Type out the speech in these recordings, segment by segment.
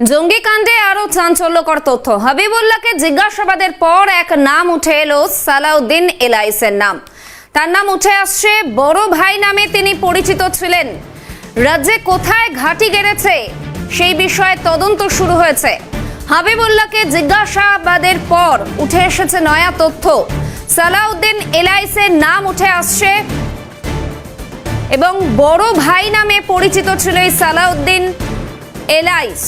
জঙ্গি কাণ্ডে আরও চাঞ্চল্যকর তথ্য। হাবিবুল্লাহকে জিজ্ঞাসাবাদের পর এক নাম উঠে এলো সালাউদ্দিন এলাইসের নাম। তার নাম উঠে আসছে, বড় ভাই নামে তিনি পরিচিত ছিলেন। রাজ্যে কোথায় ঘাঁটি গেড়েছে, সেই বিষয়ে তদন্ত শুরু হয়েছে। হাবিবুল্লাহকে জিজ্ঞাসাবাদের পর উঠে এসেছে নয়া তথ্য। সালাউদ্দিন এলাইসের নাম উঠে আসছে, এবং বড় ভাই নামে পরিচিত ছিল এই সালাউদ্দিন এলাইস।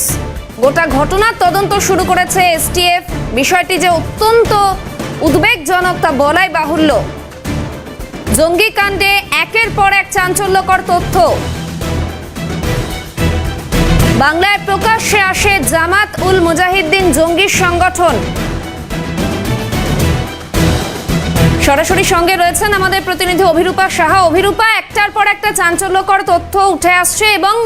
গোটা ঘটনার তদন্ত শুরু করেছে এসটিএফ। বিষয়টি যে অত্যন্ত উদ্বেগজনক তা বলাই বাহুল্য। জঙ্গি কাণ্ডে একের পর এক চাঞ্চল্যকর তথ্য। বাংলায় প্রকাশ্যে আসে জামাত উল মুজাহিদ্দিন জঙ্গি সংগঠন। সরাসরি সঙ্গে রয়েছেন আমাদের প্রতিনিধি অভিরূপা সাহা। অভিরূপা, একটার পর একটা চাঞ্চল্যকর তথ্য উঠে আসছে এবং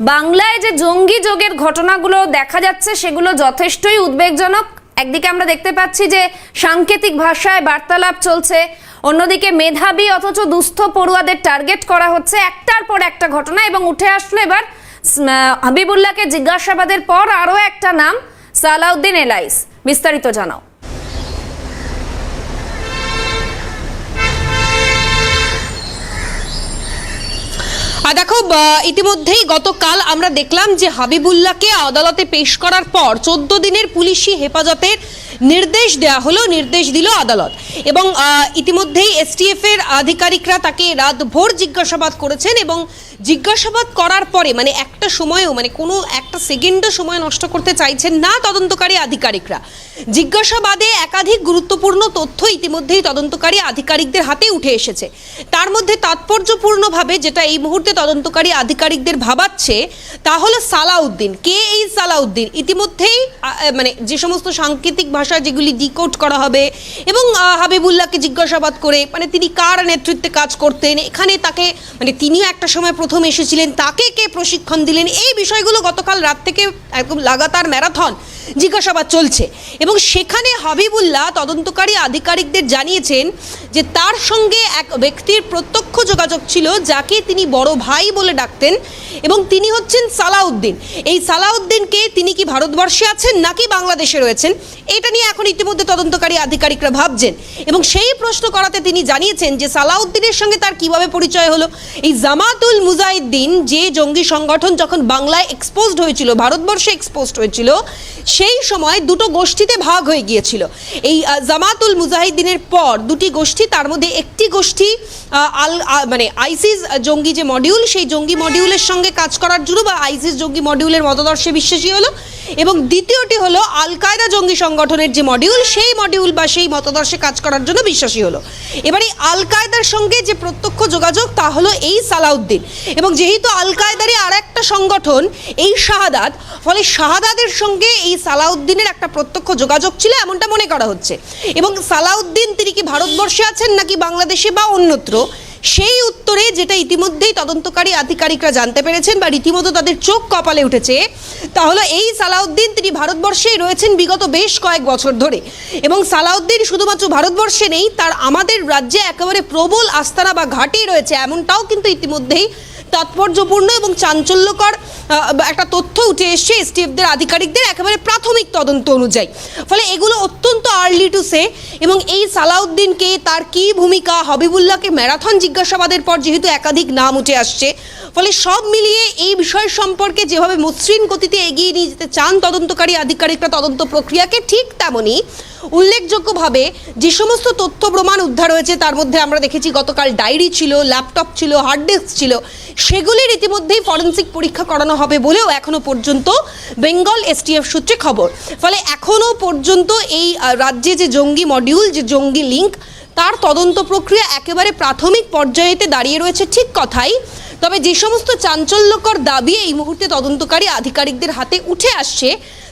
বাংলায় যে জঙ্গি যোগের ঘটনাগুলো দেখা যাচ্ছে, সেগুলো যথেষ্টই উদ্বেগজনক। একদিকে আমরা দেখতে পাচ্ছি যে সাংকেতিক ভাষায় বার্তালাপ চলছে, অন্যদিকে মেধাবী অথচ দুস্থ পড়ুয়াদের টার্গেট করা হচ্ছে একটার পর একটা ঘটনা এবং উঠে আসলো এবার হাবিবুল্লাহকে জিজ্ঞাসাবাদের পর আরও একটা নাম, সালাউদ্দিন এলাইস। বিস্তারিত জানাও। ইতিমধ্যেই গতকাল আমরা দেখলাম যে হাবিবুল্লাহকে আদালতে পেশ করার পর চোদ্দ দিনের পুলিশি হেফাজতের নির্দেশ দেওয়া হলো, নির্দেশ দিল আদালত। এবং ইতিমধ্যেই এসটিএফ এর আধিকারিকরা তাকে রাতভর জিজ্ঞাসাবাদ করেছেন এবং জিজ্ঞাসাবাদ করার পরে মানে একটা সময়ও মানে কোনো একটা সেকেন্ডও সময় নষ্ট করতে চাইছেন না তদন্তকারী আধিকারিকরা। জিজ্ঞাসাবাদে একাধিক গুরুত্বপূর্ণ তথ্য ইতিমধ্যেই তদন্তকারী আধিকারিকদের হাতে উঠে এসেছে। তার মধ্যে তাৎপর্যপূর্ণভাবে যেটা এই মুহূর্তে তদন্তকারী আধিকারিকদের ভাবাচ্ছে, তা হলো সালাউদ্দিন। কে এই সালাউদ্দিন? ইতিমধ্যেই মানে যে সমস্ত সাংকেতিক ভাষা যেগুলি ডিকোড করা হবে এবং হাবিবুল্লাহকে জিজ্ঞাসাবাদ করে মানে তিনি কার নেতৃত্বে কাজ করতেন? এখানে তাকে মানে তিনিও একটা সময় প্রথম এসেছিলেন, তাকে কে প্রশিক্ষণ দিলেন? এই বিষয়গুলো গতকাল রাত থেকে একদম লাগাতার ম্যারাথন জিজ্ঞাসাবাদ চলছে। এবং সেখানে হাবিবুল্লাহ তদন্তকারী আধিকারিকদের জানিয়েছেন যে তার সঙ্গে এক ব্যক্তির প্রত্যক্ষ যোগাযোগ ছিল, যাকে তিনি বড় ভাই বলে ডাকতেন এবং তিনি হচ্ছেন সালাউদ্দিন। এই সালাউদ্দিনকে তিনি কি ভারতবর্ষে আছেন নাকি বাংলাদেশে রয়েছেন, এটা নিয়ে এখন ইতিমধ্যে তদন্তকারী আধিকারিকরা ভাবছেন। এবং সেই প্রশ্ন করাতে তিনি জানিয়েছেন যে সালাউদ্দিনের সঙ্গে তার কীভাবে পরিচয় হলো। এই জামাতুল মুজাহিদ্দিন, যে জঙ্গি সংগঠন যখন বাংলায় এক্সপোজড হয়েছিল, ভারতবর্ষে এক্সপোজড হয়েছিল সেই সময় দুটো গোষ্ঠীতে ভাগ হয়ে গিয়েছিল। এই জামাতুল মুজাহিদ্দিনের পর দুটি গোষ্ঠী, তার মধ্যে একটি গোষ্ঠী আল মানে আইসিস জঙ্গি যে মডিউল সেই জঙ্গি মডিউলের সঙ্গে কাজ করার জন্য বা আইসিস জঙ্গি মডিউলের মতাদর্শে বিশ্বাসী হলো। এবং দ্বিতীয়টি হলো আল কায়দা জঙ্গি সংগঠনের যে মডিউল সেই মডিউল বা সেই মতাদর্শে কাজ করার জন্য বিশ্বাসী হলো। এবার এই আল কায়দার সঙ্গে যে প্রত্যক্ষ যোগাযোগ, তা হলো এই সালাউদ্দিন। এবং যেহেতু আল কায়দারই আর একটা সংগঠন, এই শাহাদাত, ফলে শাহাদাতের সঙ্গে এই সালাউদ্দিনের একটা প্রত্যক্ষ যোগাযোগ ছিল, এমনটা মনে করা হচ্ছে। এবং সালাউদ্দিন, তিনি কি ভারতবর্ষে আছেন নাকি বাংলাদেশে বা অন্যত্র? সেই উত্তরে যেটা ইতিমধ্যেই তদন্তকারী আধিকারিকরা জানতে পেরেছেন বা রীতিমতো তাদের চোখ কপালে উঠেছে, তাহলে এই সালাউদ্দিন তিনি ভারতবর্ষেই রয়েছেন বিগত বেশ কয়েক বছর ধরে। এবং সালাউদ্দিন শুধুমাত্র ভারতবর্ষে নেই, তার আমাদের রাজ্যে একেবারে প্রবল আস্তানা বা ঘাটি রয়েছে, এমনটাও কিন্তু ইতিমধ্যেই তাৎপর্যপূর্ণ এবং চাঞ্চল্যকর একটা তথ্য উঠে এসছে, এসটিএফদের আধিকারিকদের একেবারে প্রাথমিক তদন্ত অনুযায়ী। ফলে এগুলো অত্যন্ত আর্লি টু সে এবং এই সালাউদ্দিনকে তার কি ভূমিকা, হবিবুল্লাহকে ম্যারাথন জিজ্ঞাসাবাদের পর যেহেতু একাধিক নাম উঠে আসছে ফলে সব মিলিয়ে এই বিষয় সম্পর্কে যেভাবে মসৃণ গতিতে এগিয়ে নিয়ে যেতে চান তদন্তকারী আধিকারিকরা তদন্ত প্রক্রিয়াকে ঠিক তেমনই উল্লেখযোগ্যভাবে যে সমস্ত তথ্য প্রমাণ উদ্ধার হয়েছে, তার মধ্যে আমরা দেখেছি গতকাল ডায়েরি ছিল, ল্যাপটপ ছিল, হার্ড ডিস্ক ছিল সেগুলির ইতিমধ্যেই ফরেন্সিক পরীক্ষা করানো হবে বলেও এখনও পর্যন্ত বেঙ্গল এসটিএফ সূত্রে খবর। ফলে এখনও পর্যন্ত এই রাজ্যে যে জঙ্গি মডিউল, যে জঙ্গি লিঙ্ক, তার তদন্ত প্রক্রিয়া একেবারে প্রাথমিক পর্যায়েতে দাঁড়িয়ে রয়েছে ঠিক কথাই। তবে যে সমস্ত চাঞ্চল্যকর দাবি এই মুহূর্তে তদন্তকারী আধিকারিকদের হাতে উঠে আসছে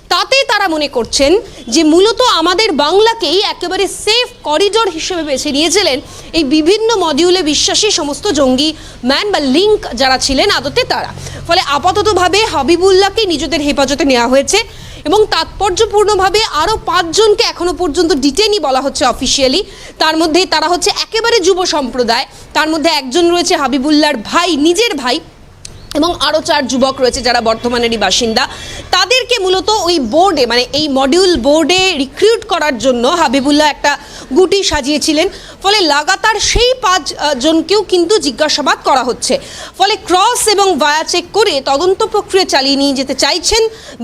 তাতে তারা মনে করছেন যে মূলত আমাদের বাংলাকেই একেবারে সেফ করিডোর হিসেবে বেছে নিয়েছিলেন এই বিভিন্ন মডিউলে বিশ্বাসী সমস্ত জঙ্গি ম্যান বা লিঙ্ক যারা ছিলেন, আদতে তারা। ফলে আপাততভাবে হাবিবুল্লাহকে নিজেদের হেফাজতে নেওয়া হয়েছে। এবং তাৎপর্যপূর্ণভাবে আরও পাঁচজনকে এখনও পর্যন্ত ডিটেনই বলা হচ্ছে অফিসিয়ালি তার মধ্যে তারা হচ্ছে একেবারে যুব সম্প্রদায়। তার মধ্যে একজন রয়েছে হাবিবুল্লার ভাই, নিজের ভাই, এবং আরও চার যুবক রয়েছে যারা বর্ধমানেরই বাসিন্দা। তাদেরকে মূলত ওই বোর্ডে মানে এই মডিউল বোর্ডে রিক্রুট করার জন্য হাবিবুল্লাহ একটা গুটি সাজিয়েছিলেন। ফলে লাগাতার সেই পাঁচ জনকেও কিন্তু জিজ্ঞাসাবাদ করা হচ্ছে। ফলে ক্রস এবং ভায়া চেক করে তদন্ত প্রক্রিয়া চালিয়ে নিয়ে যেতে চাইছেন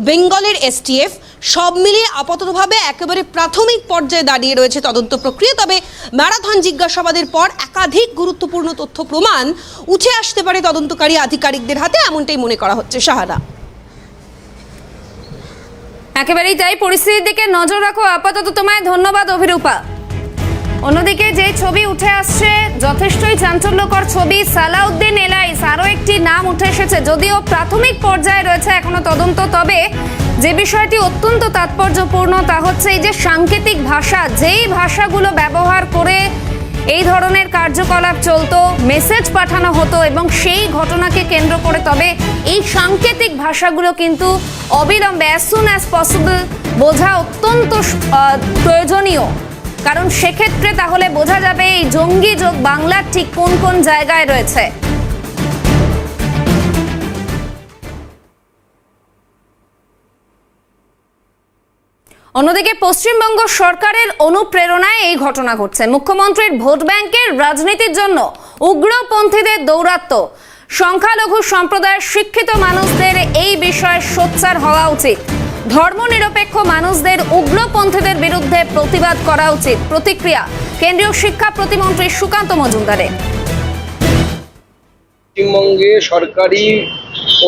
বেঙ্গলের এসটিএফ সব মিলিয়ে আপাততভাবে একেবারে প্রাথমিক পর্যায়ে দাঁড়িয়ে রয়েছে তদন্ত প্রক্রিয়া। তবে ম্যারাথন জিজ্ঞাসাবাদের পর একাধিক গুরুত্বপূর্ণ তথ্য প্রমাণ উঠে আসতে পারে তদন্তকারী আধিকারিকদের হাতে, এমনটাই মনে করা হচ্ছে সাহারা একেবারেই তাই পরিস্থিতির দিকে নজর রাখো। আপাতত তোমায় ধন্যবাদ, অভিরূপা। অন্যদিকে যে ছবি উঠে আসছে, যথেষ্টই চাঞ্চল্যকর ছবি। সালাউদ্দিন এলাইস আরও একটি নাম উঠে এসেছে, যদিও প্রাথমিক পর্যায়ে রয়েছে এখনও তদন্ত। তবে যে বিষয়টি অত্যন্ত তাৎপর্যপূর্ণ তা হচ্ছে এই যে সাংকেতিক ভাষা, যেই ভাষাগুলো ব্যবহার করে এই ধরনের কার্যকলাপ চলতো মেসেজ পাঠানো হতো এবং সেই ঘটনাকে কেন্দ্র করে তবে এই সাংকেতিক ভাষাগুলো কিন্তু অবিলম্বে অ্যাজ সুন অ্যাজ পসিবল বোঝা অত্যন্ত প্রয়োজনীয়। কারণ সেক্ষেত্রে তাহলে বোঝা যাবে এই জঙ্গি যোগ বাংলার ঠিক কোন কোন জায়গায় রয়েছে। অন্যদিকে পশ্চিমবঙ্গ সরকারের অনুপ্রেরণায় এই ঘটনা ঘটছে। মুখ্যমন্ত্রীর ভোট ব্যাংকের রাজনীতির জন্য উগ্রপন্থীদের দৌরাত্ম্য। সংখ্যালঘু সম্প্রদায়ের শিক্ষিত মানুষদের এই বিষয়ে সোচ্চার হওয়া উচিত। ধর্মনিরপেক্ষ মানুষদের উগ্রপন্থীদের বিরুদ্ধে প্রতিবাদ করা উচিত। প্রতিক্রিয়া কেন্দ্রীয় শিক্ষা প্রতিমন্ত্রী সুকান্ত মজুমদারের। পশ্চিমবঙ্গে সরকারি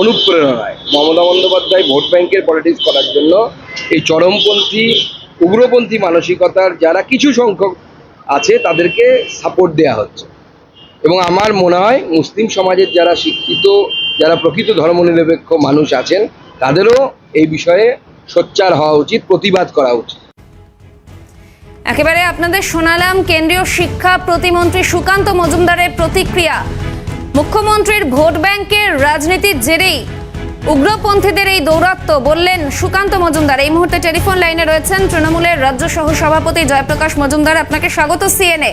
অনুপ্রেরণায় মমতা বন্দ্যোপাধ্যায় ভোট ব্যাংকের পলিটিক্স করার জন্য এই চরমপন্থী, উগ্রপন্থী মানসিকতার যারা কিছু সংখ্যক আছে, তাদেরকে সাপোর্ট দেওয়া হচ্ছে। এবং আমার মনে হয় মুসলিম সমাজের যারা শিক্ষিত, যারা প্রকৃত ধর্মনিরপেক্ষ মানুষ আছেন, তাদেরও এই বিষয়ে সোচ্চার হওয়া উচিত, প্রতিবাদ করা উচিত। একেবারে আপনাদের শোনালাম কেন্দ্রীয় শিক্ষা প্রতিমন্ত্রী সুকান্ত মজুমদারের প্রতিক্রিয়া। মুখ্যমন্ত্রীর ভোট ব্যাংকের রাজনীতির জেরেই উগ্রপন্থীদের এই দৌরাত্ম্য বললেন সুকান্ত মজুমদার। এই মুহূর্তে টেলিফোন লাইনে রয়েছেন তৃণমূলের রাজ্য সহ সভাপতি জয়প্রকাশ মজুমদার। আপনাকে স্বাগত সিএনএ।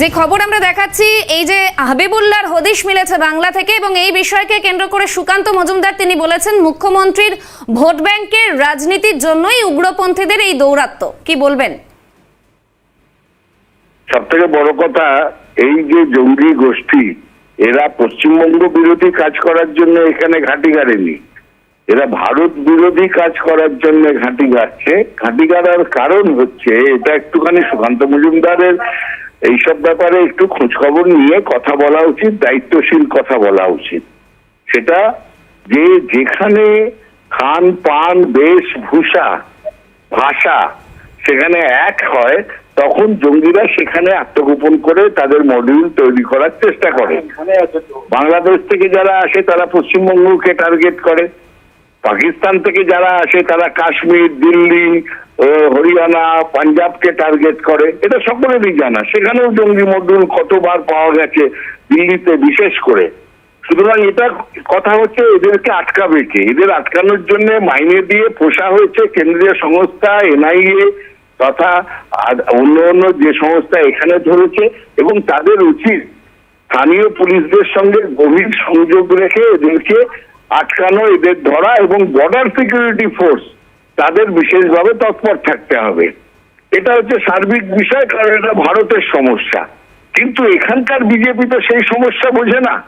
যে খবর আমরা দেখাচ্ছি, এই যে হাবিবুল্লাহর হদিশ মিলেছে বাংলা থেকে এবং এই বিষয়কে কেন্দ্র করে সুকান্ত মজুমদার তিনি বলেছেন, মুখ্যমন্ত্রীর ভোট ব্যাংকের রাজনীতির জন্যই উগ্রপন্থীদের এই দৌরাত্ম্য কি বলবেন? সব থেকে বড় কথা, এই যে জঙ্গি গোষ্ঠী এরা পশ্চিমবঙ্গ বিরোধী কাজ করার জন্য এখানে ঘাঁটি গাড়েনি। এরা ভারত বিরোধী কাজ করার জন্য ঘাঁটি গাড়ছে। ঘাঁটি গাড়ার কারণ হচ্ছে, এটা একটুখানি সুকান্ত মজুমদারের এইসব ব্যাপারে একটু খোঁজখবর নিয়ে কথা বলা উচিত, দায়িত্বশীল কথা বলা উচিত। সেটা যে যেখানে খান, পান বেশভূষা ভাষা সেখানে এক হয় তখন জঙ্গিরা সেখানে আত্মগোপন করে তাদের মডিউল তৈরি করার চেষ্টা করে। বাংলাদেশ থেকে যারা আসে তারা পশ্চিমবঙ্গকে টার্গেট করে। পাকিস্তান থেকে যারা আসে তারা কাশ্মীর দিল্লি ও হরিয়ানা পাঞ্জাবকে টার্গেট করে। এটা সকলেরই জানা। সেখানেও জঙ্গি মডিউল কতবার পাওয়া গেছে দিল্লিতে বিশেষ করে। সুতরাং এটা কথা হচ্ছে এদেরকে আটকাবে কে? এদের আটকানোর জন্য মাইনে দিয়ে পোষা হয়েছে কেন্দ্রীয় সংস্থা এনআইএ তথা আর অন্য অন্য যে সংস্থা এখানে ধরেছে এবং তাদের উচিত স্থানীয় পুলিশদের সঙ্গে গভীর সংযোগ রেখে এদেরকে আটকানো, এদের ধরা এবং বর্ডার সিকিউরিটি ফোর্স তাদের বিশেষভাবে তৎপর থাকতে হবে। এটা হচ্ছে সার্বিক বিষয়, কারণ এটা ভারতের সমস্যা। কিন্তু এখানকার বিজেপি তো সেই সমস্যা বোঝে না।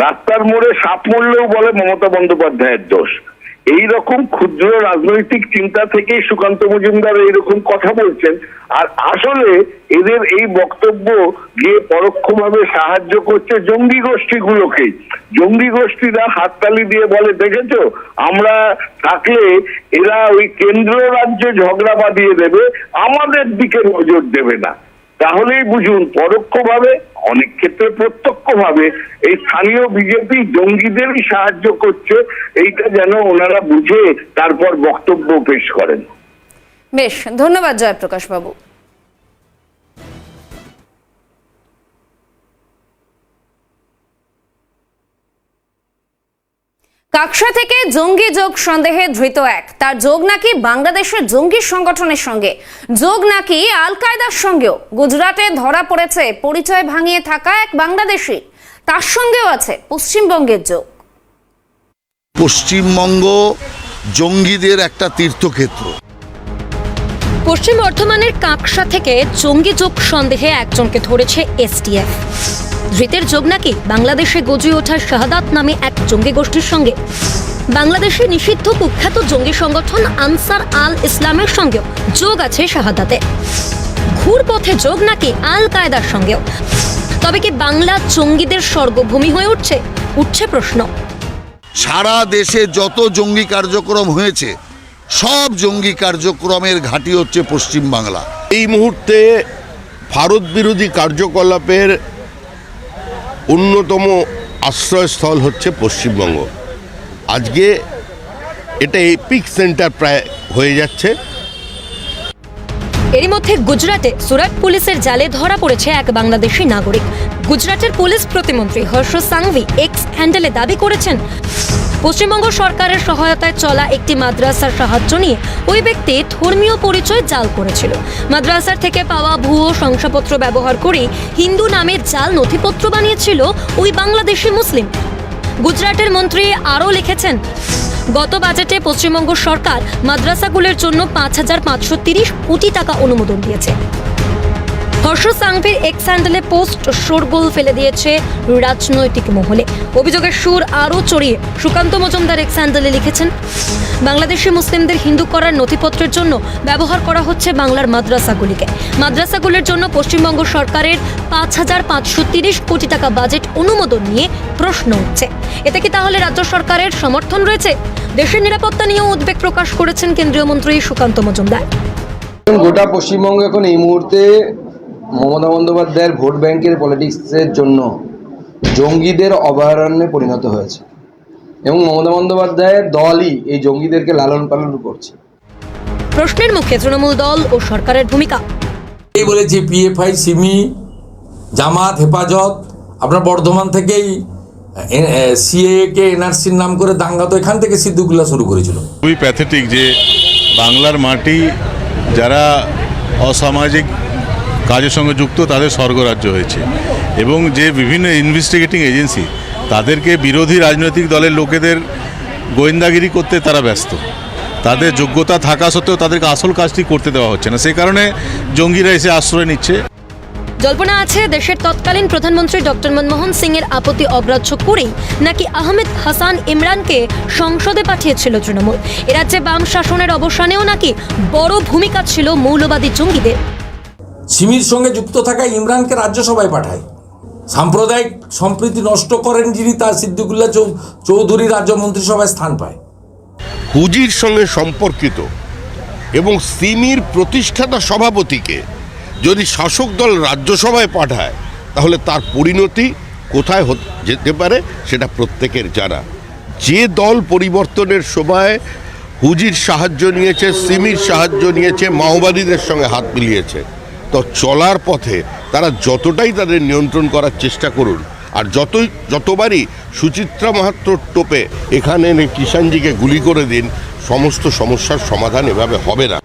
রাস্তার মোড়ে সাপ মরলেও বলে মমতা বন্দ্যোপাধ্যায়ের দোষ। এই রকম ক্ষুদ্র রাজনৈতিক চিন্তা থেকেই সুকান্ত মজুমদার এইরকম কথা বলছেন। আর আসলে এদের এই বক্তব্য গিয়ে পরোক্ষভাবে সাহায্য করছে জঙ্গি গোষ্ঠীগুলোকে। জঙ্গি গোষ্ঠীরা হাততালি দিয়ে বলে, দেখেছ? আমরা থাকলে এরা ওই কেন্দ্র রাজ্যে ঝগড়া বাঁধিয়ে দেবে, আমাদের দিকে নজর দেবে না। তাহলেই বুঝুন, পরোক্ষভাবে, অনেক ক্ষেত্রে প্রত্যক্ষভাবে এই স্থানীয় বিজেপি জঙ্গিদেরই সাহায্য করছে, এইটা যেন ওনারা বুঝে তারপর বক্তব্য পেশ করেন। বেশ, ধন্যবাদ জয়প্রকাশ বাবু কাকসা থেকে জঙ্গি যোগ সন্দেহে ধৃত এক। তার যোগ নাকি বাংলাদেশের জঙ্গি সংগঠনের সঙ্গে। যোগ নাকি আল কায়দার সঙ্গেও। গুজরাটে ধরা পড়েছে পরিচয় ভাঙিয়ে থাকা এক বাংলাদেশি। তার সঙ্গেও আছে পশ্চিমবঙ্গের যোগ। পশ্চিমবঙ্গ জঙ্গিদের একটা তীর্থক্ষেত্র। পশ্চিম বর্ধমানের কাঁকসা থেকে জঙ্গি যোগ সন্দেহে একজনকে ধরেছে এসটিএফ ধৃতের যোগ নাকি বাংলাদেশে গজিয়ে ওঠা শাহাদাত নামে এক জঙ্গি গোষ্ঠীর সঙ্গে? বাংলাদেশে নিষিদ্ধ কুখ্যাত জঙ্গি সংগঠন আনসার আল ইসলামের সঙ্গেও যোগ আছে শাহাদাতে। ঘুরপথে যোগ নাকি আল কায়দার সঙ্গেও? তবে কি বাংলা জঙ্গিদের স্বর্গভূমি হয়ে উঠছে? উঠছে প্রশ্ন। সারা দেশে যত জঙ্গি কার্যক্রম হয়েছে, সব জঙ্গি কার্যক্রমের ঘাঁটি হচ্ছে পশ্চিমবাংলা। এই মুহূর্তে ভারত বিরোধী কার্যকলাপের অন্যতম আশ্রয়স্থল হচ্ছে পশ্চিমবঙ্গ। আজকে এটা এপিক সেন্টার প্রায় হয়ে যাচ্ছে। এরই মধ্যে গুজরাটে সুরাট পুলিশের জালে ধরা পড়েছে এক বাংলাদেশি নাগরিক। গুজরাটের পুলিশ প্রতিমন্ত্রী হর্ষ সাংভি এক্স হ্যান্ডেলে দাবি করেছেন পশ্চিমবঙ্গ সরকারের সহায়তায় চলা একটি মাদ্রাসার সাহায্য নিয়ে ওই ব্যক্তি ধর্মীয় পরিচয় জাল করেছিল। মাদ্রাসার থেকে পাওয়া ভুয়ো শংসাপত্র ব্যবহার করে হিন্দু নামে জাল নথিপত্র বানিয়েছিল ওই বাংলাদেশি মুসলিম। গুজরাটের মন্ত্রী আরও লিখেছেন, গত বাজেটে পশ্চিমবঙ্গ সরকার মাদ্রাসাগুলোর জন্য পাঁচ হাজার পাঁচশো তিরিশ কোটি টাকা অনুমোদন দিয়েছে। হর্ষ সাংভির এক্স হ্যান্ডেলে পোস্ট শোরগোল ফেলে দিয়েছে রাজনৈতিক মহলে। অভিযোগের সুর আরও চড়িয়ে সুকান্ত মজুমদার এক্স হ্যান্ডেলে লিখেছেন, বাংলাদেশি মুসলিমদের হিন্দু করার নথিপত্রের জন্য ব্যবহার করা হচ্ছে বাংলার মাদ্রাসাগুলিকে মাদ্রাসাগুলির জন্য পশ্চিমবঙ্গ সরকারের পাঁচ হাজার পাঁচশো তিরিশ কোটি টাকা বাজেট অনুমোদন নিয়ে প্রশ্ন উঠছে। এতে কি তাহলে রাজ্য সরকারের সমর্থন রয়েছে? দেশের নিরাপত্তা নিয়েও উদ্বেগ প্রকাশ করেছেন কেন্দ্রীয় মন্ত্রী সুকান্ত মজুমদার। গোটা পশ্চিমবঙ্গ এখন এই মুহূর্তে মমতা বন্দ্যোপাধ্যায়ের ভোট ব্যাংকের পলিটিক্সের জন্য জঙ্গিদের অভয়ারণ্যে পরিণত হয়েছে এবং মমতা বন্দ্যোপাধ্যায়ের দলই এই জঙ্গিদেরকে লালন পালন করছে। প্রশ্নের মুখে তৃণমূল দল ও সরকারের ভূমিকা। এই বলেছে পিএফআই সিমি জামাত হেফাজত আপনার বর্ধমান থেকেই সিএ কে এনআরসির নাম করে দাঙ্গা তো এখান থেকে সিদ্ধুগুলা শুরু করেছিল। খুবই প্যাথেটিক যে বাংলার মাটি যারা অসামাজিক কাজের সঙ্গে যুক্ত তাদের স্বর্গরাজ্য হয়েছে। এবং যে বিভিন্ন ইনভেস্টিগেটিং এজেন্সি তাদেরকে বিরোধী রাজনৈতিক দলের লোকেদের গোয়েন্দাগিরি করতে তারা ব্যস্ত। তাদের যোগ্যতা থাকা সত্ত্বেও তাদেরকে আসল কাজটি করতে দেওয়া হচ্ছে না। সেই কারণে জঙ্গিরা এসে আশ্রয় নিচ্ছে। জল্পনা আছে দেশের তৎকালীন প্রধানমন্ত্রী ডক্টর মনমোহন সিং এর আপত্তি অগ্রাহ্য করেই নাকি আহমেদ হাসান ইমরানকে সংসদে পাঠিয়েছিল তৃণমূল। এ রাজ্যে বাম শাসনের অবসানেও নাকি বড় ভূমিকা ছিল মৌলবাদী জঙ্গিদের। সিমির সঙ্গে যুক্ত থাকা ইমরানকে রাজ্যসভায় পাঠায়। সাম্প্রদায়িক সম্প্রীতি নষ্ট করেন যিনি তার চৌ- চৌধুরী রাজ্য মন্ত্রিসভায় স্থান পায়। হুজির সঙ্গে সম্পর্কিত এবং সিমির প্রতিষ্ঠাতা সভাপতিকে যদি শাসক দল রাজ্যসভায় পাঠায়, তাহলে তার পরিণতি কোথায় যেতে পারে সেটা প্রত্যেকের জানা। যে দল পরিবর্তনের সময় হুজির সাহায্য নিয়েছে, সিমির সাহায্য নিয়েছে, মাওবাদীদের সঙ্গে হাত মিলিয়েছে তো চলার পথে তারা যতটাই তাদের নিয়ন্ত্রণ করার চেষ্টা করুন, আর যতই, যতবারই সুচিত্রা মাহাত্রর টোপে এখানে কিষাণজিকে গুলি করে দিন, সমস্ত সমস্যার সমাধান এভাবে হবে না।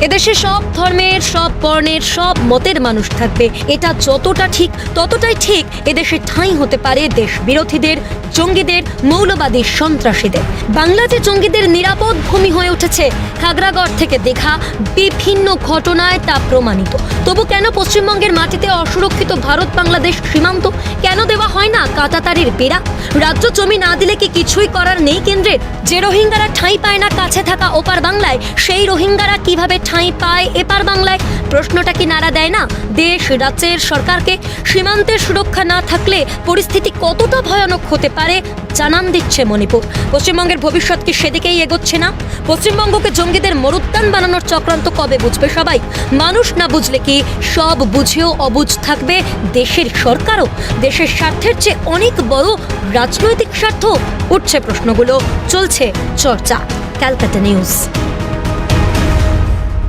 এদেশে সব ধর্মের, সব বর্ণের, সব মতের মানুষ থাকবে। এটা যতটা ঠিক, ততটাই ঠিক এদেশে ঠাঁই হতে পারে দেশ বিরোধীদের জঙ্গিদের, মৌলবাদী সন্ত্রাসীদের। বাংলা যে জঙ্গিদের নিরাপদ ভূমি হয়ে উঠেছে, খাগড়াগড় থেকে দেখা বিভিন্ন ঘটনায় তা প্রমাণিত। তবু কেন পশ্চিমবঙ্গের মাটিতে অসুরক্ষিত ভারত বাংলাদেশ সীমান্ত? কেন দেওয়া হয় না কাটাতারির বেড়া? রাজ্য জমি না দিলে কি কিছুই করার নেই কেন্দ্রের? যে রোহিঙ্গারা ঠাঁই পায় না কাছে থাকা ওপার বাংলায়, সেই রোহিঙ্গারা কীভাবে ঠাঁই পায় এপার বাংলায়। প্রশ্নটা কি নাড়া দেয় না? দেশ, রাজ্যের সরকারকে সীমান্তের সুরক্ষা না থাকলে পরিস্থিতি কতটা ভয়ানক হতে পারে জানান দিচ্ছে মণিপুর। পশ্চিমবঙ্গের ভবিষ্যৎ কি সেদিকেই এগোচ্ছে না? পশ্চিমবঙ্গকে জঙ্গিদের মরুদ্যান বানানোর চক্রান্ত কবে বুঝবে সবাই? মানুষ না বুঝলে কি সব বুঝেও অবুঝ থাকবে দেশের সরকারও? দেশের স্বার্থের চেয়ে অনেক বড় রাজনৈতিক স্বার্থ উঠছে প্রশ্নগুলো, চলছে চর্চা। Calcutta news.